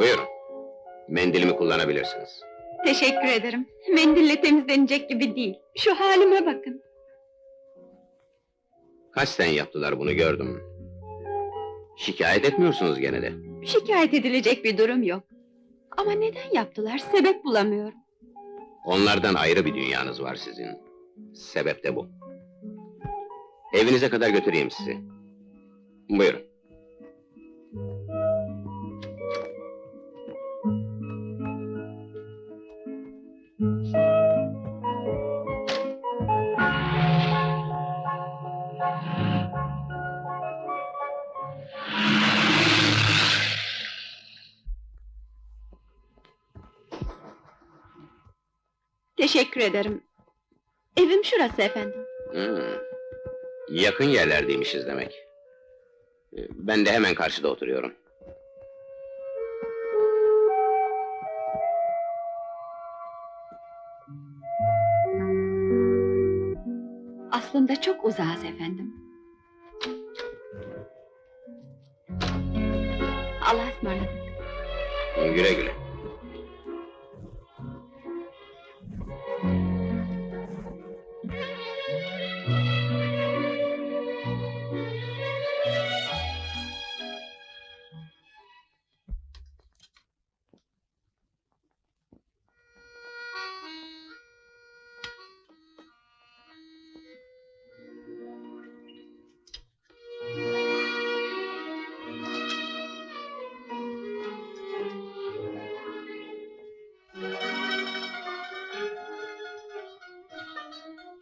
Buyurun. Mendilimi kullanabilirsiniz. Teşekkür ederim. Mendille temizlenecek gibi değil. Şu halime bakın. Kasten yaptılar bunu gördüm. Şikayet etmiyorsunuz gene de. Şikayet edilecek bir durum yok. Ama neden yaptılar? Sebep bulamıyorum. Onlardan ayrı bir dünyanız var sizin. Sebep de bu. Evinize kadar götüreyim sizi. Buyurun. Teşekkür ederim. Evim şurası efendim. Hmm. Yakın yerlerdeymişiz demek. Ee, Ben de hemen karşıda oturuyorum. Aslında çok uzağız efendim. Allah'a ısmarladık. Güle güle.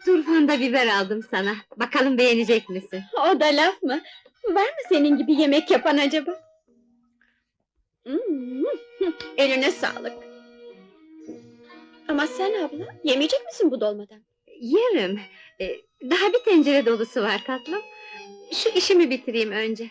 Turfanda biber aldım sana. Bakalım beğenecek misin? O da laf mı? Var mı senin gibi yemek yapan acaba? Hmm, eline sağlık. Ama sen abla, yemeyecek misin bu dolmadan? Yerim. Ee, daha bir tencere dolusu var tatlım. Şu işimi bitireyim önce.